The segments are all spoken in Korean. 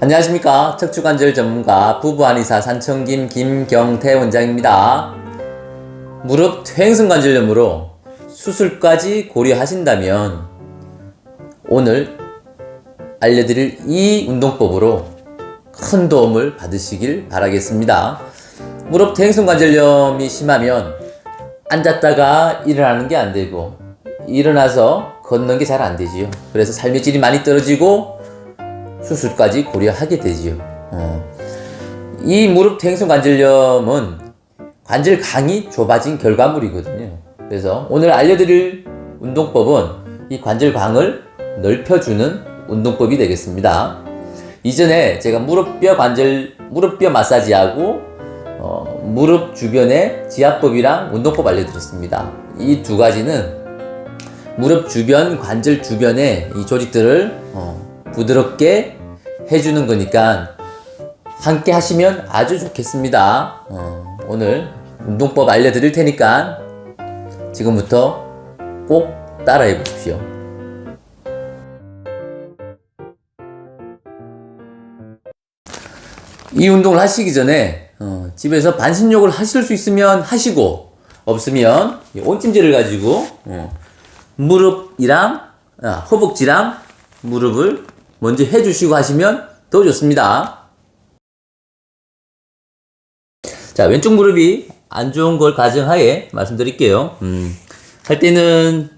안녕하십니까 척추관절 전문가 부부한의사 산청김 김경태 원장입니다. 무릎 퇴행성관절염으로 수술까지 고려하신다면 오늘 알려드릴 이 운동법으로 큰 도움을 받으시길 바라겠습니다. 무릎 퇴행성관절염이 심하면 앉았다가 일어나는 게 안 되고 일어나서 걷는 게 잘 안 되지요. 그래서 삶의 질이 많이 떨어지고 수술까지 고려하게 되지요. 어. 이 무릎 퇴행성 관절염은 관절 강이 좁아진 결과물이거든요. 그래서 오늘 알려드릴 운동법은 이 관절 강을 넓혀주는 운동법이 되겠습니다. 이전에 제가 무릎뼈 관절, 무릎뼈 마사지하고 어, 무릎 주변의 지압법이랑 운동법 알려드렸습니다. 이 두 가지는 무릎 주변 관절 주변의 이 조직들을 어, 부드럽게 해주는 거니까 함께 하시면 아주 좋겠습니다. 어, 오늘 운동법 알려드릴 테니까 지금부터 꼭 따라해 보십시오. 이 운동을 하시기 전에 어, 집에서 반신욕을 하실 수 있으면 하시고 없으면 이 온찜질을 가지고 어, 무릎이랑 아, 허벅지랑 무릎을 먼저 해주시고 하시면 더 좋습니다. 자, 왼쪽 무릎이 안 좋은 걸 가정하에 말씀드릴게요. 음, 할 때는,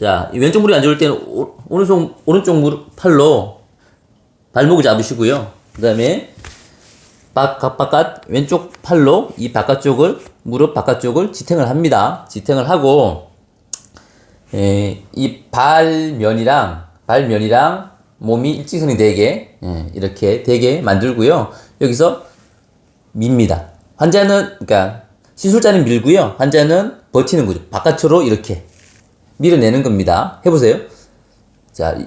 자, 이 왼쪽 무릎이 안 좋을 때는 오, 오른쪽, 오른쪽 무릎 팔로 발목을 잡으시고요. 그 다음에 바깥, 바깥, 왼쪽 팔로 이 바깥쪽을, 무릎 바깥쪽을 지탱을 합니다. 지탱을 하고, 에, 이 발면이랑, 발면이랑 몸이 일직선이 되게, 예, 이렇게 되게 만들고요. 여기서 밉니다. 환자는, 그러니까, 시술자는 밀고요. 환자는 버티는 거죠. 바깥으로 이렇게 밀어내는 겁니다. 해보세요. 자, 이-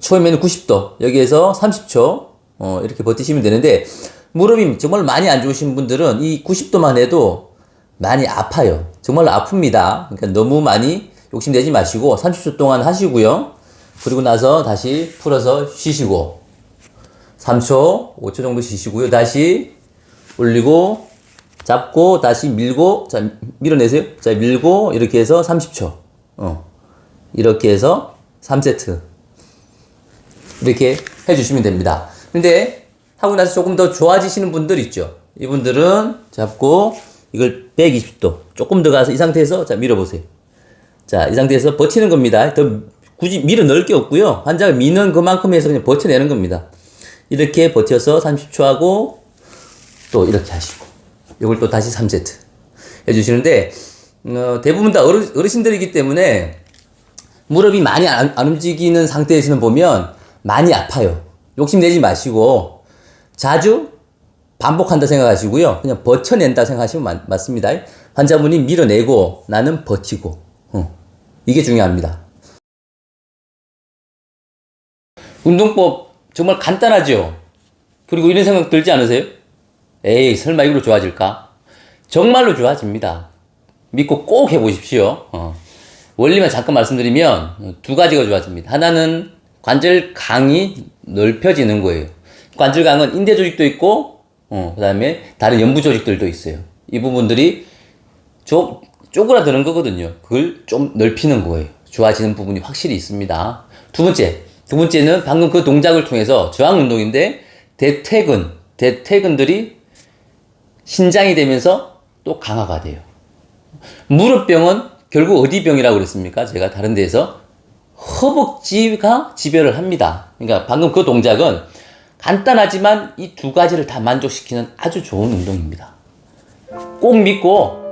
처음에는 90도, 여기에서 30초, 어, 이렇게 버티시면 되는데, 무릎이 정말 많이 안 좋으신 분들은 이 90도만 해도 많이 아파요. 정말 아픕니다. 그러니까 너무 많이 욕심내지 마시고, 30초 동안 하시고요. 그리고 나서 다시 풀어서 쉬시고, 3초, 5초 정도 쉬시고요. 다시 올리고, 잡고, 다시 밀고, 자, 밀어내세요. 자, 밀고, 이렇게 해서 30초. 어. 이렇게 해서 3세트. 이렇게 해 주시면 됩니다. 근데 하고 나서 조금 더 좋아지시는 분들 있죠. 이분들은 잡고 이걸 120도 조금 더 가서 이 상태에서 자 밀어 보세요. 자 이 상태에서 버티는 겁니다. 더 굳이 밀어 넣을 게 없고요. 환자가 미는 그만큼 해서 그냥 버텨내는 겁니다. 이렇게 버텨서 30초 하고 또 이렇게 하시고 이걸 또 다시 3세트 해주시는데 어, 대부분 다 어르, 어르신들이기 때문에 무릎이 많이 안, 안 움직이는 상태에서는 보면 많이 아파요. 욕심내지 마시고 자주 반복한다 생각하시고요. 그냥 버텨낸다 생각하시면 맞, 맞습니다. 환자분이 밀어내고 나는 버티고 어, 이게 중요합니다. 운동법 정말 간단하죠. 그리고 이런 생각 들지 않으세요? 에이 설마 이걸로 좋아질까? 정말로 좋아집니다. 믿고 꼭 해보십시오. 어. 원리만 잠깐 말씀드리면 두 가지가 좋아집니다. 하나는 관절 강이 넓혀지는 거예요. 관절 강은 인대 조직도 있고, 어, 그 다음에 다른 연부 조직들도 있어요. 이 부분들이 좀 쪼그라드는 거거든요. 그걸 좀 넓히는 거예요. 좋아지는 부분이 확실히 있습니다. 두 번째, 두 번째는 방금 그 동작을 통해서 저항 운동인데 대퇴근, 대퇴근들이 신장이 되면서 또 강화가 돼요. 무릎병은 결국 어디 병이라고 그랬습니까? 제가 다른 데에서 허벅지가 지배를 합니다. 그러니까 방금 그 동작은 간단하지만 이 두 가지를 다 만족시키는 아주 좋은 운동입니다. 꼭 믿고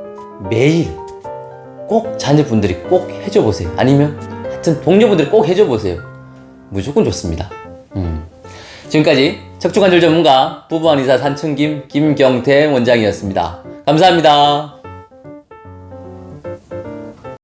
매일 꼭 자녀분들이 꼭 해줘 보세요. 아니면 하여튼 동료분들이 꼭 해줘 보세요. 무조건 좋습니다. 음. 지금까지 척추관절 전문가 부부한 의사 산청김 김경태 원장이었습니다. 감사합니다.